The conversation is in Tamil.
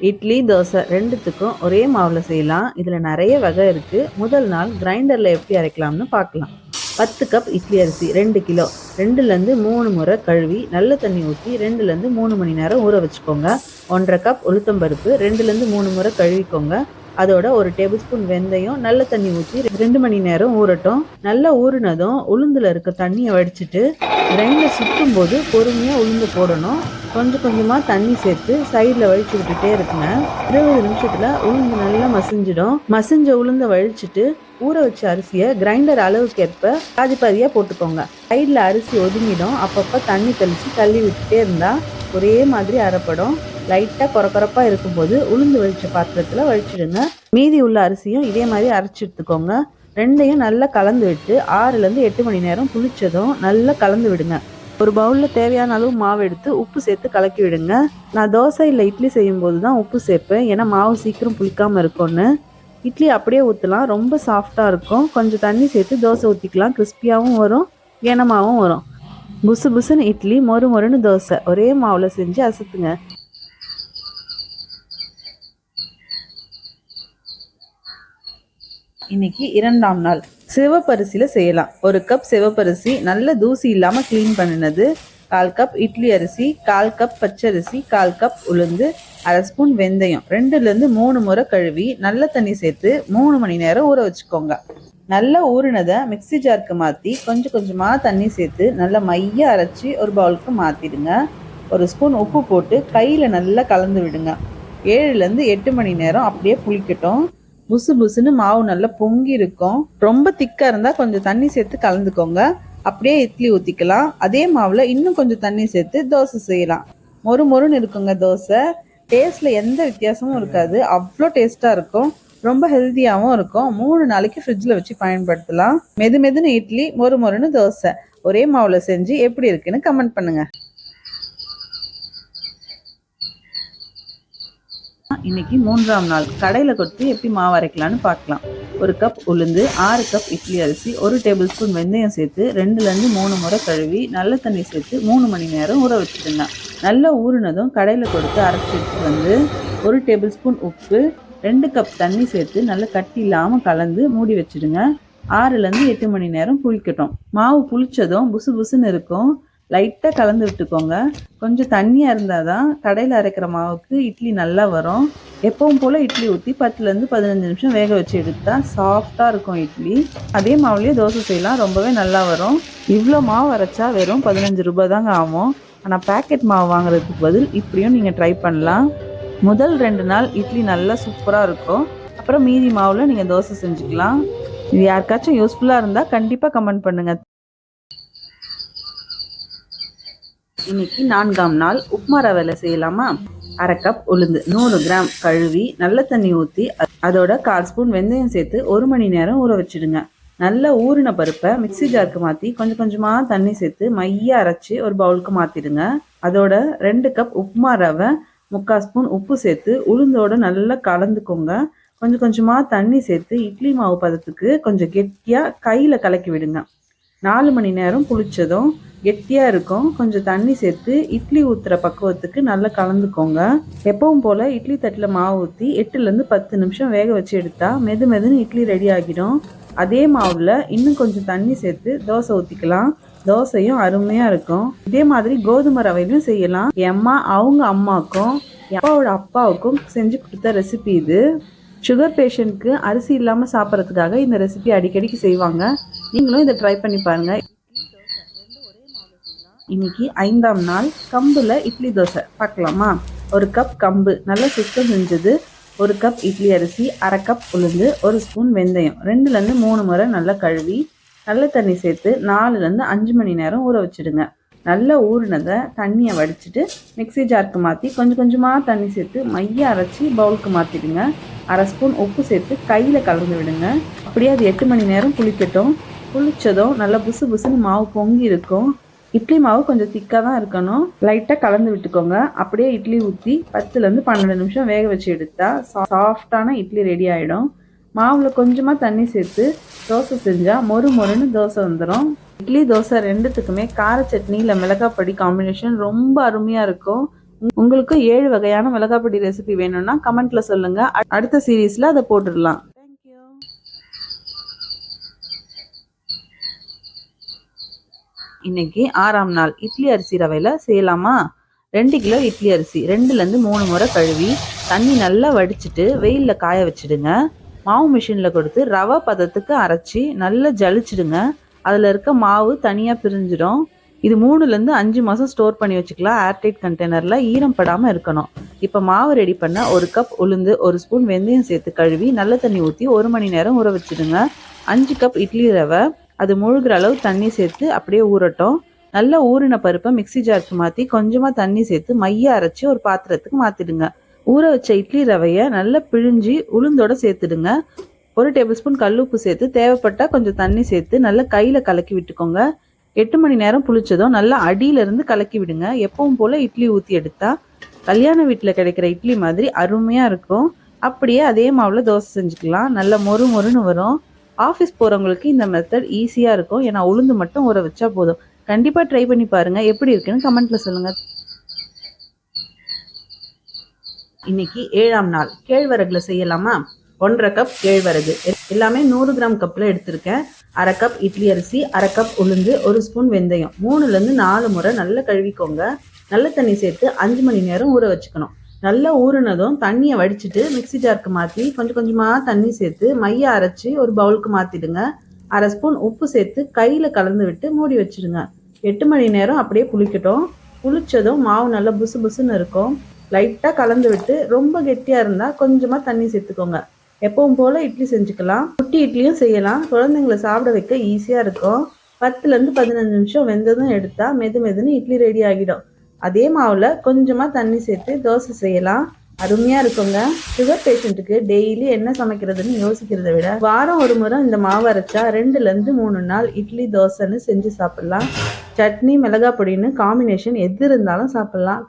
இட்லி தோசை ரெண்டுத்துக்கும் ஒரே மாவில் செய்யலாம். இதில் நிறைய வகை இருக்குது முதல் நாள் கிரைண்டரில் எப்படி அரைக்கலாம்னு பார்க்கலாம். பத்து கப் இட்லி அரிசி ரெண்டு கிலோ. ரெண்டுலேருந்து மூணு முறை கழுவி நல்ல தண்ணி ஊற்றி ரெண்டுலேருந்து மூணு மணி நேரம் ஊற வச்சுக்கோங்க. ஒன்றரை கப் உளுத்தம்பருப்பு ரெண்டுலேருந்து மூணு முறை கழுவிக்கோங்க. அதோட ஒரு டேபிள் ஸ்பூன் வெந்தயம் நல்ல தண்ணி ஊற்றி ரெண்டு மணி நேரம் ஊறட்டும். நல்லா ஊறினதும் உளுந்துல இருக்க தண்ணியை வடிச்சிட்டு கிரைண்டர் சுற்றும் போது பொறுமையாக உளுந்து போடணும். கொஞ்சம் கொஞ்சமாக தண்ணி சேர்த்து சைடில் வழிச்சு விட்டுட்டே இருக்குங்க இருபது நிமிஷத்தில் உளுந்து நல்லா மசிஞ்சிடும். மசிஞ்ச உளுந்தை வழிச்சிட்டு ஊற வச்ச அரிசியை கிரைண்டர் அளவுக்கேற்ப பாதி பாதியாக போட்டுக்கோங்க. சைடில் அரிசி ஒதுங்கிடும். அப்பப்போ தண்ணி தெளித்து தள்ளி விட்டுட்டே இருந்தால் ஒரே மாதிரி அரைப்படும். லைட்டாக குறக்குறப்பாக இருக்கும்போது உளுந்து வழிச்ச பாத்திரத்தில் வழிச்சிடுங்க மீதி உள்ள அரிசியும் இதே மாதிரி அரைச்சி எடுத்துக்கோங்க. ரெண்டையும் நல்லா கலந்து விட்டு ஆறுலேருந்து எட்டு மணி நேரம் புளிச்சதும் நல்லா கலந்து விடுங்க. ஒரு பவுலில் தேவையான அளவு மாவு எடுத்து உப்பு சேர்த்து கலக்கி விடுங்க. நான் தோசை இல்லை இட்லி செய்யும்போது தான் உப்பு சேர்ப்பேன். ஏன்னா மாவு சீக்கிரம் புளிக்காமல் இருக்கும்னு. இட்லி அப்படியே ஊற்றலாம் ரொம்ப சாஃப்டாக இருக்கும். கொஞ்சம் தண்ணி சேர்த்து தோசை ஊற்றிக்கலாம் கிறிஸ்பியாகவும் வரும் ஏனமாகவும் வரும். புசு புசுன்னு இட்லி மொறு மொறுன்னு தோசை. ஒரே மாவில் செஞ்சு அசத்துங்க. இன்னைக்கு இரண்டாம் நாள். சிவப்பரிசியில் செய்யலாம். ஒரு கப் சிவப்பரிசி நல்ல தூசி இல்லாமல் க்ளீன் பண்ணினது. கால் கப் இட்லி அரிசி கால் கப் பச்சரிசி கால் கப் உளுந்து அரை ஸ்பூன் வெந்தயம். ரெண்டுலேருந்து மூணு முறை கழுவி நல்ல தண்ணி சேர்த்து மூணு மணி நேரம் ஊற வச்சுக்கோங்க. நல்லா ஊறினதை மிக்சி ஜாருக்கு மாற்றி கொஞ்சம் கொஞ்சமாக தண்ணி சேர்த்து நல்லா மைய அரைச்சி ஒரு பவுலுக்கு மாற்றிடுங்க ஒரு ஸ்பூன் உப்பு போட்டு கையில் நல்லா கலந்து விடுங்க. ஏழுலேருந்து எட்டு மணி நேரம் அப்படியே புளிக்கட்டும். புசு புசுன்னு மாவு நல்லா பொங்கி இருக்கும் ரொம்ப திக்காக இருந்தால் கொஞ்சம் தண்ணி சேர்த்து கலந்துக்கோங்க. அப்படியே இட்லி ஊற்றிக்கலாம் அதே மாவில் இன்னும் கொஞ்சம் தண்ணி சேர்த்து தோசை செய்யலாம். மொறு மொறுன்னு இருக்குங்க தோசை. டேஸ்ட்டில் எந்த வித்தியாசமும் இருக்காது. அவ்வளோ டேஸ்ட்டாக இருக்கும். ரொம்ப ஹெல்த்தியாகவும் இருக்கும். மூணு நாளைக்கு ஃப்ரிட்ஜில் வச்சு பயன்படுத்தலாம். மெது மெதுன்னு இட்லி மொறு மொறுன்னு தோசை. ஒரே மாவில் செஞ்சு எப்படி இருக்குன்னு கமெண்ட் பண்ணுங்கள் இன்னைக்கு மூன்றாம் நாள். கடையில் கொடுத்து எப்படி மாவு அரைக்கலான்னு பார்க்கலாம். ஒரு கப் உளுந்து ஆறு கப் இட்லி அரிசி ஒரு டேபிள் ஸ்பூன் வெந்தயம் சேர்த்து ரெண்டுலேருந்து மூணு முறை கழுவி நல்ல தண்ணி சேர்த்து மூணு மணி நேரம் ஊற வச்சுருந்தேன் நல்லா ஊறினதும் கடையில் கொடுத்து அரைச்சி எடுத்துட்டு வந்து ஒரு டேபிள் ஸ்பூன் உப்பு ரெண்டு கப் தண்ணி சேர்த்து நல்லா கட்டி இல்லாமல் கலந்து மூடி வச்சுடுங்க. ஆறுலேருந்து எட்டு மணி நேரம் புளிக்கட்டும். மாவு புளிச்சதும் புசு புசுன்னு இருக்கும். லைட்டாக கலந்து விட்டுக்கோங்க. கொஞ்சம் தண்ணியாக இருந்தால் தான் கடையில் அரைக்கிற மாவுக்கு இட்லி நல்லா வரும். எப்பவும் போல் இட்லி ஊற்றி பத்துலேருந்து பதினஞ்சு நிமிஷம் வேக வச்சு எடுத்தால் சாஃப்டாக இருக்கும் இட்லி. அதே மாவுலேயே தோசை செய்யலாம் ரொம்பவே நல்லா வரும். இவ்வளோ மாவு அரைச்சா வெறும் பதினஞ்சு ரூபாய் தாங்க ஆகும். ஆனால் பேக்கெட் மாவு வாங்குறதுக்கு பதில் இப்படியும் நீங்கள் ட்ரை பண்ணலாம். முதல் ரெண்டு நாள் இட்லி நல்லா சூப்பராக இருக்கும். அப்புறம் மீதி மாவில் நீங்கள் தோசை செஞ்சுக்கலாம். இது யாருக்காச்சும் யூஸ்ஃபுல்லாக இருந்தால் கண்டிப்பாக கமெண்ட் பண்ணுங்கள் இன்னைக்கு நான்காம் நாள். உப்மா ரவையில் செய்யலாமா? அரை கப் உளுந்து நூறு கிராம் கழுவி நல்ல தண்ணி ஊற்றி அதோட கால் ஸ்பூன் வெந்தயம் சேர்த்து ஒரு மணி நேரம் ஊற வச்சிடுங்க. நல்ல ஊறின பருப்பை மிக்சி ஜாருக்கு மாற்றி கொஞ்சம் கொஞ்சமாக தண்ணி சேர்த்து மைய அரைச்சி ஒரு பவுலுக்கு மாற்றிடுங்க அதோட ரெண்டு கப் உப்புமா ரவை முக்கால் ஸ்பூன் உப்பு சேர்த்து உளுந்தோட நல்லா கலந்துக்கோங்க. கொஞ்சம் கொஞ்சமாக தண்ணி சேர்த்து இட்லி மாவு பதத்துக்கு கொஞ்சம் கெட்டியாக கையில் கலக்கி விடுங்க. நாலு மணி நேரம் புளிச்சதும் கெட்டியாக இருக்கும். கொஞ்சம் தண்ணி சேர்த்து இட்லி ஊற்றுற பக்குவத்துக்கு நல்லா கலந்துக்கோங்க. எப்பவும் போல் இட்லி தட்டில் மாவு ஊற்றி எட்டுலேருந்து பத்து நிமிஷம் வேக வச்சு எடுத்தால் மெது மெதுன்னு இட்லி ரெடி ஆகிடும். அதே மாவில் இன்னும் கொஞ்சம் தண்ணி சேர்த்து தோசை ஊற்றிக்கலாம் தோசையும் அருமையாக இருக்கும். இதே மாதிரி கோதுமை ரவையிலும் செய்யலாம். என் அம்மா அவங்க அம்மாவுக்கும் அப்பாவோட அப்பாவுக்கும் செஞ்சு கொடுத்த ரெசிபி இது. சுகர் பேஷண்ட்க்கு அரிசி இல்லாமல் சாப்பிட்றதுக்காக இந்த ரெசிபி அடிக்கடிக்கு செய்வாங்க. நீங்களும் இதை ட்ரை பண்ணி பாருங்கள் இன்னைக்கு ஐந்தாம் நாள் கம்பில் இட்லி தோசை. பார்க்கலாமா? ஒரு கப் கம்பு நல்லா சுத்தம் செஞ்சது ஒரு கப் இட்லி அரிசி அரை கப் உளுந்து ஒரு ஸ்பூன் வெந்தயம். ரெண்டுலேருந்து மூணு முறை நல்லா கழுவி நல்ல தண்ணி சேர்த்து நாலுலேருந்து அஞ்சு மணி நேரம் ஊற வச்சுடுங்க. நல்லா ஊறினதை தண்ணியை வடிச்சிட்டு மிக்சி ஜாருக்கு மாற்றி கொஞ்சம் கொஞ்சமாக தண்ணி சேர்த்து மைய அரைச்சி பவுலுக்கு மாற்றிடுங்க அரை ஸ்பூன் உப்பு சேர்த்து கையில் கலந்து விடுங்க. அப்படியே அது எட்டு மணி நேரம் புளிக்கட்டும். குளித்ததும் நல்லா புசு புசுன்னு மாவு பொங்கி இருக்கும். இட்லி மாவு கொஞ்சம் திக்காக தான் இருக்கணும். லைட்டாக கலந்து விட்டுக்கோங்க. அப்படியே இட்லி ஊற்றி பத்துலேருந்து பன்னெண்டு நிமிஷம் வேக வச்சு எடுத்தா சாஃப்டான இட்லி ரெடி ஆகிடும் மாவில் கொஞ்சமாக தண்ணி சேர்த்து தோசை செஞ்சால் மொறு மொறுன்னு தோசை வந்துடும் இட்லி தோசை ரெண்டுத்துக்குமே கார சட்னி இல்லை மிளகாப்பொடி காம்பினேஷன் ரொம்ப அருமையாக இருக்கும். உங்களுக்கு ஏழு வகையான மிளகாப்பொடி ரெசிபி வேணும்னா கமெண்ட்ல சொல்லுங்க. அடுத்த சீரீஸ்ல அதை போட்டுடலாம். இன்னைக்கு ஆறாம் நாள் இட்லி அரிசி ரவையில் செய்யலாமா? ரெண்டு கிலோ இட்லி அரிசி ரெண்டுலேருந்து மூணு முறை கழுவி தண்ணி நல்லா வடிச்சிட்டு வெயிலில் காய வச்சிடுங்க. மாவு மிஷினில் கொடுத்து ரவை பதத்துக்கு அரைச்சி நல்லா ஜலிச்சிடுங்க. அதில் இருக்க மாவு தனியாக பிரிஞ்சிடும். இது மூணுலேருந்து அஞ்சு மாதம் ஸ்டோர் பண்ணி வச்சுக்கலாம். ஏர்டைட் கண்டெய்னரில் ஈரம் படாமல் இருக்கணும். இப்போ மாவு ரெடி பண்ண ஒரு கப் உளுந்து ஒரு ஸ்பூன் வெந்தயம் சேர்த்து கழுவி நல்ல தண்ணி ஊற்றி ஒரு மணி நேரம் ஊற வச்சிடுங்க. அஞ்சு கப் இட்லி ரவை அது முழுகிற அளவு தண்ணி சேர்த்து அப்படியே ஊறட்டும். நல்லா ஊறின பருப்பை மிக்ஸி ஜாருக்கு மாற்றி கொஞ்சமாக தண்ணி சேர்த்து மைய அரைச்சி ஒரு பாத்திரத்துக்கு மாற்றிடுங்க ஊற வச்ச இட்லி ரவையை நல்லா பிழிஞ்சி உளுந்தோட சேர்த்துடுங்க. ஒரு டேபிள் ஸ்பூன் கல்லுப்பு சேர்த்து தேவைப்பட்டால் கொஞ்சம் தண்ணி சேர்த்து நல்லா கையில் கலக்கி விட்டுக்கோங்க. எட்டு மணி நேரம் புளிச்சதும் நல்லா அடியிலேருந்து கலக்கி விடுங்க. எப்பவும் போல் இட்லி ஊற்றி எடுத்தால் கல்யாண வீட்டில் கிடைக்கிற இட்லி மாதிரி அருமையாக இருக்கும். அப்படியே அதே மாவில் தோசை செஞ்சுக்கலாம். நல்லா மொறு மொறுன்னு வரும். ஆஃபீஸ் போகிறவங்களுக்கு இந்த மெத்தட் ஈஸியாக இருக்கும். ஏன்னா உளுந்து மட்டும் ஊற வச்சா போதும். கண்டிப்பாக ட்ரை பண்ணி பாருங்கள் எப்படி இருக்குன்னு கமெண்ட்டில் சொல்லுங்கள் இன்னைக்கு ஏழாம் நாள். கேழ்வரகுல செய்யலாமா? ஒன்றரை கப் கேழ்வரகு. எல்லாமே நூறு கிராம் கப்பில் எடுத்திருக்கேன். அரை கப் இட்லி அரிசி அரை கப் உளுந்து ஒரு ஸ்பூன் வெந்தயம். மூணுலேருந்து நாலு முறை நல்லா கழுவிக்கோங்க. நல்ல தண்ணி சேர்த்து அஞ்சு மணி நேரம் ஊற வச்சுக்கணும். நல்லா ஊறினதும் தண்ணியை வடிச்சிட்டு மிக்ஸி ஜாருக்கு மாற்றி கொஞ்சம் கொஞ்சமாக தண்ணி சேர்த்து மையை அரைச்சி ஒரு பவுலுக்கு மாற்றிடுங்க அரை ஸ்பூன் உப்பு சேர்த்து கையில் கலந்து விட்டு மூடி வச்சிடுங்க எட்டு மணி நேரம் அப்படியே புளிக்கட்டும். புளிச்சதும் மாவு நல்லா புசு புசுன்னு இருக்கும். லைட்டாக கலந்து விட்டு ரொம்ப கெட்டியாக இருந்தால் கொஞ்சமாக தண்ணி சேர்த்துக்கோங்க. எப்பவும் போல் இட்லி செஞ்சுக்கலாம். குட்டி இட்லியும் செய்யலாம். குழந்தைங்களை சாப்பிட வைக்க ஈஸியாக இருக்கும். பத்துலேருந்து பதினஞ்சு நிமிஷம் வெந்ததும் எடுத்தால் மெது மெதுன்னு இட்லி ரெடி ஆகிடும். அதே மாவில் கொஞ்சமாக தண்ணி சேர்த்து தோசை செய்யலாம். அருமையாக இருக்குங்க. சுகர் பேஷண்ட்டுக்கு டெய்லி என்ன சமைக்கிறதுன்னு யோசிக்கிறத விட வாரம் ஒரு முறை இந்த மாவு அரைச்சா ரெண்டுலேருந்து மூணு நாள் இட்லி தோசைன்னு செஞ்சு சாப்பிட்லாம். சட்னி மிளகாய் பொடின்னு காம்பினேஷன் எது இருந்தாலும் சாப்பிட்லாம்.